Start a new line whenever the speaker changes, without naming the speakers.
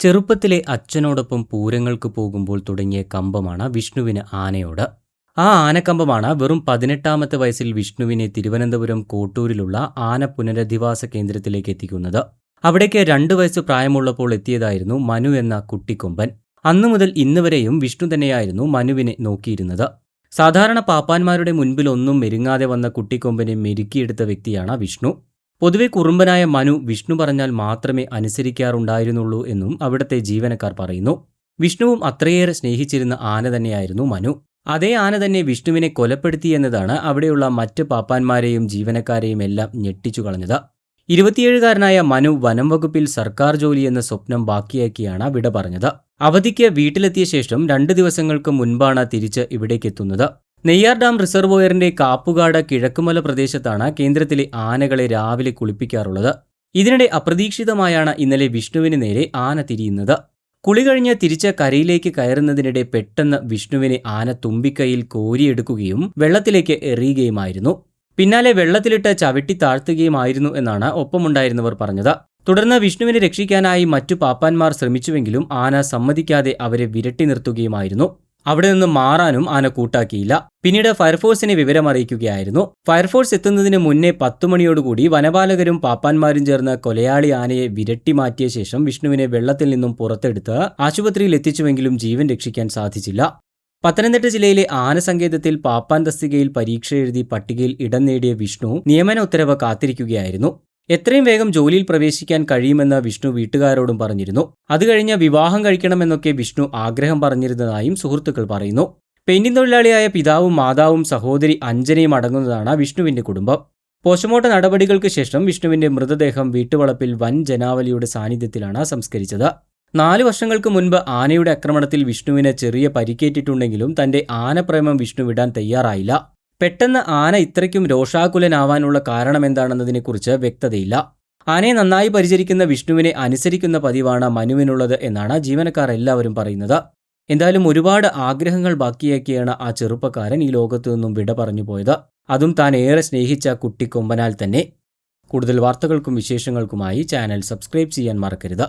ചെറുപ്പത്തിലെ അച്ഛനോടൊപ്പം പൂരങ്ങൾക്ക് പോകുമ്പോൾ തുടങ്ങിയ കമ്പമാണ് വിഷ്ണുവിന് ആനയോട്. ആ ആനക്കമ്പമാണ് വെറും പതിനെട്ടാമത്തെ വയസ്സിൽ വിഷ്ണുവിനെ തിരുവനന്തപുരം കോട്ടൂരിലുള്ള ആന പുനരധിവാസ കേന്ദ്രത്തിലേക്ക് എത്തിക്കുന്നത്. അവിടേക്ക് രണ്ടു വയസ്സ് പ്രായമുള്ളപ്പോൾ എത്തിയതായിരുന്നു മനു എന്ന കുട്ടിക്കൊമ്പൻ. അന്നു മുതൽ ഇന്നുവരെയും വിഷ്ണു തന്നെയായിരുന്നു മനുവിനെ നോക്കിയിരുന്നത്. സാധാരണ പാപ്പാന്മാരുടെ മുൻപിൽ ഒന്നും മെരുങ്ങാതെ വന്ന കുട്ടിക്കൊമ്പനെ മെരുക്കിയെടുത്ത വ്യക്തിയാണ് വിഷ്ണു. പൊതുവെ കുറുമ്പനായ മനു വിഷ്ണു പറഞ്ഞാൽ മാത്രമേ അനുസരിക്കാറുണ്ടായിരുന്നുള്ളൂ എന്നും അവിടുത്തെ ജീവനക്കാർ പറയുന്നു. വിഷ്ണുവും അത്രയേറെ സ്നേഹിച്ചിരുന്ന ആന തന്നെയായിരുന്നു മനു. അതേ ആന തന്നെ വിഷ്ണുവിനെ കൊലപ്പെടുത്തി എന്നതാണ് അവിടെയുള്ള മറ്റ് പാപ്പാന്മാരെയും ജീവനക്കാരെയും എല്ലാം ഞെട്ടിച്ചു കളഞ്ഞത്. ഇരുപത്തിയേഴുകാരനായ മനു വനം വകുപ്പിൽ സർക്കാർ ജോലി എന്ന സ്വപ്നം ബാക്കിയാക്കിയാണ് വിട പറഞ്ഞത്. അവധിക്ക് വീട്ടിലെത്തിയ ശേഷം രണ്ട് ദിവസങ്ങൾക്ക് മുൻപാണ് തിരിച്ച് ഇവിടേക്കെത്തുന്നത്. നെയ്യാർ ഡാം റിസർവോയറിന്റെ കാപ്പുകാട് കിഴക്കുമല പ്രദേശത്താണ് കേന്ദ്രത്തിലെ ആനകളെ രാവിലെ കുളിപ്പിക്കാറുള്ളത്. ഇതിനിടെ അപ്രതീക്ഷിതമായാണ് ഇന്നലെ വിഷ്ണുവിന് നേരെ ആന തിരിയുന്നത്. കുളി കഴിഞ്ഞ് തിരിച്ച കരയിലേക്ക് കയറുന്നതിനിടെ പെട്ടെന്ന് വിഷ്ണുവിനെ ആന തുമ്പിക്കൈയിൽ കോരിയെടുക്കുകയും വെള്ളത്തിലേക്ക് എറിയുകയുമായിരുന്നു. പിന്നാലെ വെള്ളത്തിലിട്ട് ചവിട്ടി താഴ്ത്തുകയുമായിരുന്നു എന്നാണ് ഒപ്പമുണ്ടായിരുന്നവർ പറഞ്ഞത്. തുടർന്ന് വിഷ്ണുവിനെ രക്ഷിക്കാനായി മറ്റു പാപ്പാന്മാർ ശ്രമിച്ചുവെങ്കിലും ആന സമ്മതിക്കാതെ അവരെ വിരട്ടി നിർത്തുകയുമായിരുന്നു. അവിടെ നിന്ന് മാറാനും ആന കൂട്ടാക്കിയില്ല. പിന്നീട് ഫയർഫോഴ്സിനെ വിവരമറിയിക്കുകയായിരുന്നു. ഫയർഫോഴ്സ് എത്തുന്നതിന് മുന്നേ പത്തുമണിയോടുകൂടി വനപാലകരും പാപ്പാന്മാരും ചേർന്ന് കൊലയാളി ആനയെ വിരട്ടി മാറ്റിയ ശേഷം വിഷ്ണുവിനെ വെള്ളത്തിൽ നിന്നും പുറത്തെടുത്ത് ആശുപത്രിയിൽ എത്തിച്ചുവെങ്കിലും ജീവൻ രക്ഷിക്കാൻ സാധിച്ചില്ല. പത്തനംതിട്ട ജില്ലയിലെ ആനസങ്കേതത്തിൽ പാപ്പാൻ തസ്തികയിൽ പരീക്ഷ എഴുതി പട്ടികയിൽ ഇടം നേടിയ വിഷ്ണു നിയമന ഉത്തരവ് കാത്തിരിക്കുകയായിരുന്നു. എത്രയും വേഗം ജോലിയിൽ പ്രവേശിക്കാൻ കഴിയുമെന്ന് വിഷ്ണു വീട്ടുകാരോടും പറഞ്ഞിരുന്നു. അത് കഴിഞ്ഞ് വിവാഹം കഴിക്കണമെന്നൊക്കെ വിഷ്ണു ആഗ്രഹം പറഞ്ഞിരുന്നതായും സുഹൃത്തുക്കൾ പറയുന്നു. പെയിന്റിംഗ് തൊഴിലാളിയായ പിതാവും മാതാവും സഹോദരി അഞ്ജനയും അടങ്ങുന്നതാണ് വിഷ്ണുവിന്റെ കുടുംബം. പോസ്റ്റ്മോർട്ടം നടപടികൾക്ക് ശേഷം വിഷ്ണുവിന്റെ മൃതദേഹം വീട്ടുവളപ്പിൽ വൻ ജനാവലിയുടെ സാന്നിധ്യത്തിലാണ് സംസ്കരിച്ചത്. നാല് വർഷങ്ങൾക്ക് മുൻപ് ആനയുടെ ആക്രമണത്തിൽ വിഷ്ണുവിന് ചെറിയ പരിക്കേറ്റിട്ടുണ്ടെങ്കിലും തന്റെ ആനപ്രേമം വിഷ്ണു വിടാൻ തയ്യാറായില്ല. പെട്ടെന്ന് ആന ഇത്രയ്ക്കും രോഷാകുലനാവാനുള്ള കാരണമെന്താണെന്നതിനെക്കുറിച്ച് വ്യക്തതയില്ല. ആനയെ നന്നായി പരിചരിക്കുന്ന വിഷ്ണുവിനെ അനുസരിക്കുന്ന പതിവാണ് മനുവിനുള്ളത് എന്നാണ് ജീവനക്കാർ എല്ലാവരും പറയുന്നത്. എന്തായാലും ഒരുപാട് ആഗ്രഹങ്ങൾ ബാക്കിയാക്കിയാണ് ആ ചെറുപ്പക്കാരൻ ഈ ലോകത്തു നിന്നും വിട പറഞ്ഞു പോയത്. അതും താൻ ഏറെ സ്നേഹിച്ച കുട്ടിക്കൊമ്പനാൽ തന്നെ. കൂടുതൽ വാർത്തകൾക്കും വിശേഷങ്ങൾക്കുമായി ചാനൽ സബ്സ്ക്രൈബ് ചെയ്യാൻ മറക്കരുത്.